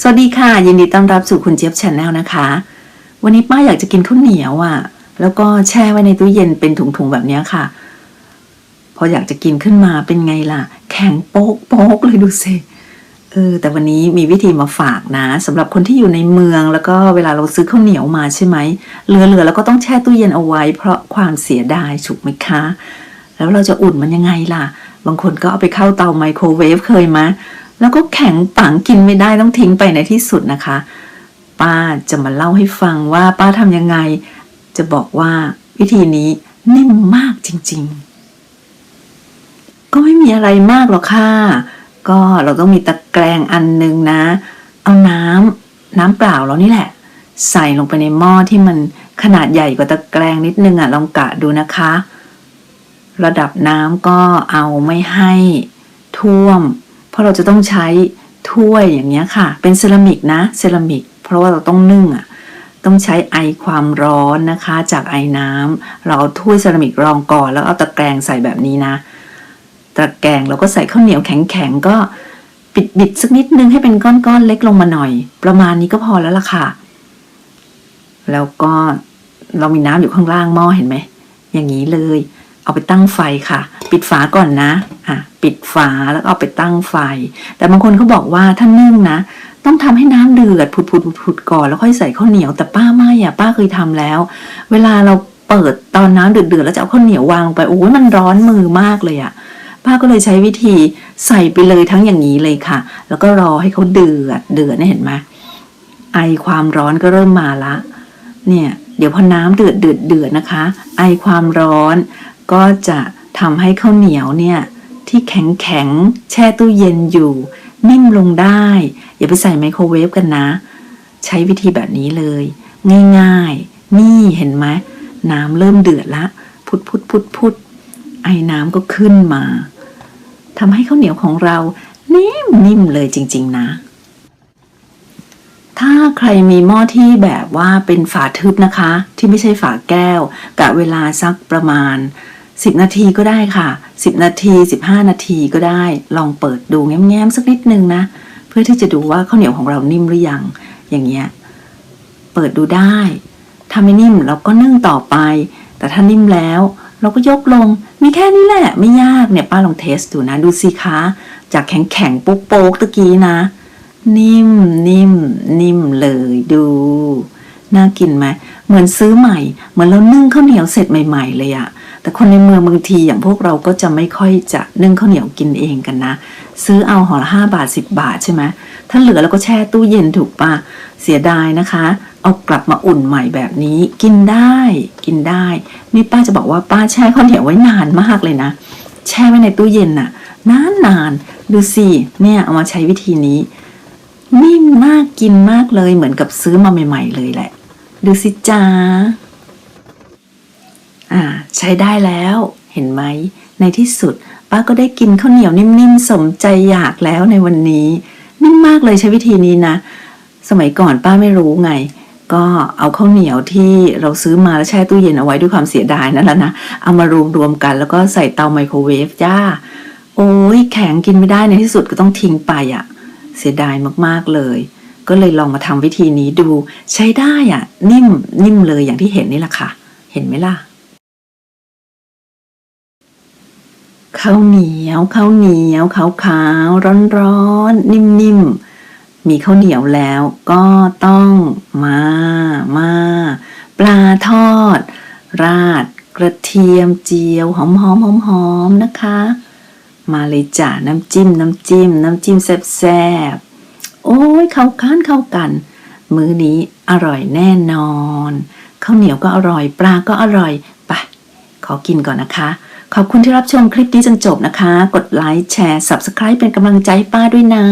สวัสดีค่ะ ยินดีต้อนรับสู่คุณเจี๊ยบชาแนลนะคะ วันนี้ป้าอยากจะกินข้าวเหนียวอะ่ะ แล้วก็แช่ไว้ในตู้เย็นเป็นถุงๆแบบนี้ค่ะ พออยากจะกินขึ้นมาเป็นไงล่ะ แข็งโป๊กโป๊กเลยดูสิเออแต่วันนี้มีวิธีมาฝากนะสำหรับคนที่อยู่ในเมืองแล้วก็เวลาเราซื้อข้าวเหนียวมาใช่ไหมเหลือๆแล้วก็ต้องแช่ตู้เย็นเอาไว้ เพราะความเสียดายถูกไหมคะ แล้วเราจะอุ่นมันยังไงล่ะ บางคนก็เอาไปเข้าเตาไมโครเวฟเคยไหม แล้วก็แข็งปังกินไม่ได้ต้องทิ้งไปในที่สุดนะคะ ป้าจะมาเล่าให้ฟังว่าป้าทำยังไง จะบอกว่าวิธีนี้นิ่มมากจริงๆ ก็ไม่มีอะไรมากหรอกค่ะก็เราต้องมีตะแกรงอันหนึ่งนะ เอาน้ำน้ำเปล่าแล้วนี่แหละ ใส่ลงไปในหม้อที่มันขนาดใหญ่กว่าตะแกรงนิดนึงอะลองกะดูนะคะ ระดับน้ำก็เอาไม่ให้ท่วม ราะเราจะต้องใช้ถ้วยอย่างเงี้ยค่ะ เป็นเซรามิกนะเซรามิก เพราะว่าเราต้องนึ่งอะต้องใช้ไอความร้อนนะคะ จากไอน้ำเราเอาถ้วยเซรามิกรองก่อนแล้วเอาตะแกรงใส่แบบนี้นะ ตะแกรงเราก็ใส่ข้าวเหนียวแข็งๆก็ปิดบิดสักนิดนึงให้เป็นก้อนๆเล็กลงมาหน่อย ประมาณนี้ก็พอแล้วล่ะค่ะ แล้วก็เรามีน้ำอยู่ข้างล่างหม้อเห็นไหมอย่างนี้เลย เอาไปตั้งไฟค่ะ ปิดฝาก่อนนะอะปิดฝาแล้วเอาไปตั้งไฟ แต่บางคนเขาบอกว่าถ้านึ่งนะ ต้องทำให้น้ำเดือดผุดผุดผุดก่อนแล้วค่อยใส่ข้าวเหนียวแต่ป้าไม่อะป้าเคยทำแล้ว เวลาเราเปิดตอนน้ำเดือดๆแล้วจะเอาข้าวเหนียววางลงไปโอ้ยมันร้อนมือมากเลยอะป้าก็เลยใช้วิธีใส่ไปเลยทั้งอย่างนี้เลยค่ะ แล้วก็รอให้เขาเดือดเดือดเนี่ยเห็นไหมไอความร้อนก็เริ่มมาละ เนี่ย เดี๋ยวพอน้ำเดือดเดือดเดือดนะคะ ไอความร้อนก็จะ ทำให้ข้าวเหนียวเนี่ยที่แข็งแข็งแช่ตู้เย็นอยู่ นิ่มลงได้ อย่าไปใส่ไมโครเวฟกันนะ ใช้วิธีแบบนี้เลย ง่ายๆ นี่เห็นไหมน้ำเริ่มเดือดละ พุดพุดพุดพุดไอน้ำก็ขึ้นมาทำให้ข้าวเหนียวของเรานิ่มนิ่มเลยจริง ๆ นะ ถ้าใครมีหม้อที่แบบว่าเป็นฝาทึบนะคะ ที่ไม่ใช่ฝาแก้วกะเวลาสักประมาณ 10 นาทีก็ได้ค่ะ 10 นาที 15 นาทีก็ได้ ลองเปิดดูแง้มๆสักนิดนึงนะ เพื่อที่จะดูว่าข้าวเหนียวของเรานิ่มหรือยัง อย่างเงี้ย เปิดดูได้ ถ้าไม่นิ่มเราก็นึ่งต่อไป แต่ถ้านิ่มแล้ว เราก็ยกลง มีแค่นี้แหละ ไม่ยากเนี่ยป้าลองเทสดูนะ ดูสิคะ จากแข็งแข็งๆโป๊กโป๊กๆตะกี้นะ นิ่มนิ่มนิ่มเลยดู น่ากินไหม เหมือนซื้อใหม่ เหมือนเรานึ่งข้าวเหนียวเสร็จใหม่ ๆ เลยอะ แต่คนในเมืองบางทีอย่างพวกเราก็จะไม่ค่อยจะนึ่งข้าวเหนียวกินเองกันนะ ซื้อเอาห่อละห้าบาทสิบบาทใช่ไหมถ้าเหลือเราก็แช่ตู้เย็นถูกปะเสียดายนะคะ เอากลับมาอุ่นใหม่แบบนี้กินได้กินได้ นี่ป้าจะบอกว่าป้าแช่ข้าวเหนียวไว้นานมากเลยนะ แช่ไว้ในตู้เย็นน่ะ นานนานๆดูสิเนี่ยเอามาใช้วิธีนี้นิ่มมากกินมากเลยเหมือนกับซื้อมาใหม่ ๆ เลยแหละ ดูสิจ้า อ่า ใช้ได้แล้ว เห็นไหม ในที่สุด ป้าก็ได้กินข้าวเหนียวนิ่มๆ สมใจอยากแล้วในวันนี้ นิ่มมากเลยใช้วิธีนี้นะ สมัยก่อนป้าไม่รู้ไง ก็เอาข้าวเหนียวที่เราซื้อมาแล้วแช่ตู้เย็นเอาไว้ด้วยความเสียดายนั่นแหละนะ เอามารวมรวมๆกันแล้วก็ใส่เตาไมโครเวฟจ้า โอ้ยแข็งกินไม่ได้ในที่สุดก็ต้องทิ้งไปอะ่ะ เสียดายมากๆเลยก็เลยลองมาทำวิธีนี้ดูใช้ได้อะ่ะนิ่มนิ่มเลยอย่างที่เห็นนี่แหละค่ะ เห็นไหมล่ะ ข้าวเหนียวข้าวเหนียวขาวขาวร้อนร้อนๆนิ่มๆมีข้าวเหนียวแล้วก็ต้องมามาปลาทอด ราดกระเทียมเจียวหอมหอมหอมหอมๆนะคะ มาเลยจ้ะน้ำจิ้มน้ำจิ้มน้ำจิ้มแซ่บๆโอ้ยเข้ากันเข้ากัน มื้อนี้อร่อยแน่นอนข้าวเหนียวก็อร่อย ปลาก็อร่อยไปขอกินก่อนนะคะ ขอบคุณที่รับชมคลิปนี้จนจบนะคะ กดไลค์แชร์ Subscribe เป็นกำลังใจให้ป้าด้วยนะ